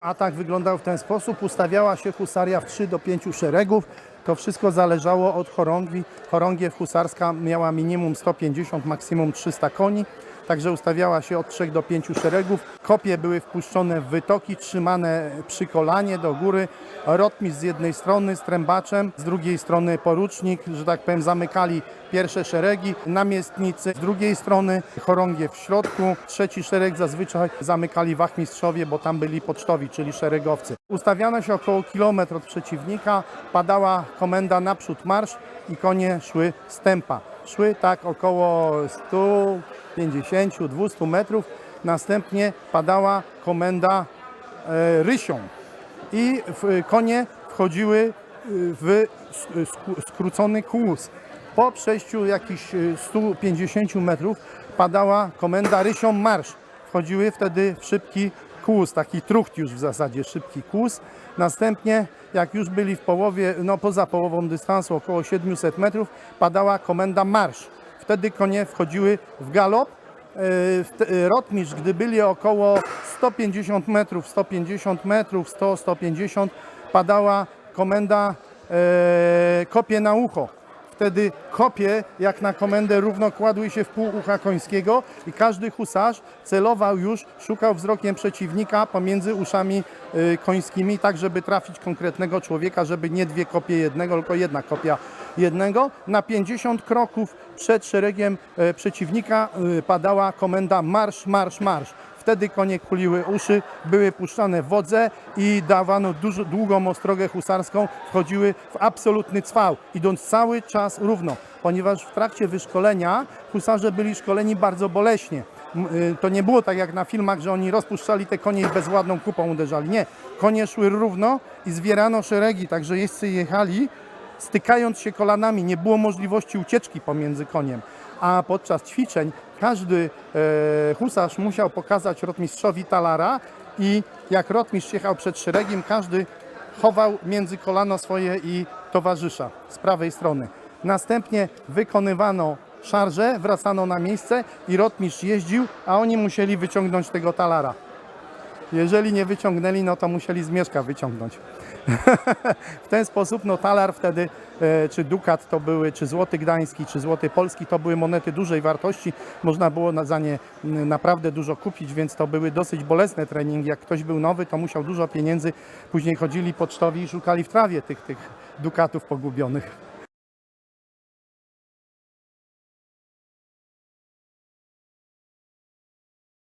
Atak wyglądał w ten sposób. Ustawiała się husaria w 3 do 5 szeregów. To wszystko zależało od chorągwi. Chorągiew husarska miała minimum 150, maksimum 300 koni. Także ustawiała się od 3 do 5 szeregów. Kopie były wpuszczone w wytoki, trzymane przy kolanie do góry. Rotmistrz z jednej strony z trębaczem, z drugiej strony porucznik, że tak powiem, zamykali pierwsze szeregi. Namiestnicy z drugiej strony, chorągiew w środku. Trzeci szereg zazwyczaj zamykali wachmistrzowie, bo tam byli pocztowi, czyli szeregowcy. Ustawiano się około kilometr od przeciwnika, padała komenda naprzód marsz i konie szły stępa. Szły tak około 150-200 metrów. Następnie padała komenda e, rysią i konie wchodziły y, w sk- sk- skrócony kłus. Po przejściu jakichś y, 150 metrów padała komenda rysią marsz. Wchodziły wtedy w szybki kłus, taki trucht już w zasadzie, szybki kłus. Następnie, jak już byli w połowie, no poza połową dystansu, około 700 metrów, padała komenda marsz. Wtedy konie wchodziły w galop. E, Rotmistrz, gdy byli około 150 metrów, 150 metrów, 100, 150, padała komenda e, kopie na ucho. Wtedy kopie, jak na komendę, równo kładły się w pół ucha końskiego i każdy husarz celował już, szukał wzrokiem przeciwnika pomiędzy uszami y, końskimi, tak żeby trafić konkretnego człowieka, żeby nie dwie kopie jednego, tylko jedna kopia jednego. Na 50 kroków przed szeregiem e, przeciwnika y, padała komenda marsz, marsz, marsz. Wtedy konie kuliły uszy, były puszczane wodze i dawano dużo, długą ostrogę husarską, wchodziły w absolutny cwał, idąc cały czas równo, ponieważ w trakcie wyszkolenia husarze byli szkoleni bardzo boleśnie. Y, To nie było tak jak na filmach, że oni rozpuszczali te konie i bezładną kupą uderzali. Nie, konie szły równo i zwierano szeregi, także jeźdźcy jechali stykając się kolanami, nie było możliwości ucieczki pomiędzy koniem. A podczas ćwiczeń każdy e, husarz musiał pokazać rotmistrzowi talara i jak rotmistrz jechał przed szeregiem, każdy chował między kolano swoje i towarzysza z prawej strony. Następnie wykonywano szarże, wracano na miejsce i rotmistrz jeździł, a oni musieli wyciągnąć tego talara. Jeżeli nie wyciągnęli, no to musieli z mieszka wyciągnąć. w ten sposób no, talar wtedy, e, czy dukat to były, czy złoty gdański, czy złoty polski, to były monety dużej wartości. Można było za nie naprawdę dużo kupić, więc to były dosyć bolesne treningi. Jak ktoś był nowy, to musiał dużo pieniędzy. Później chodzili pocztowi i szukali w trawie tych, tych dukatów pogubionych.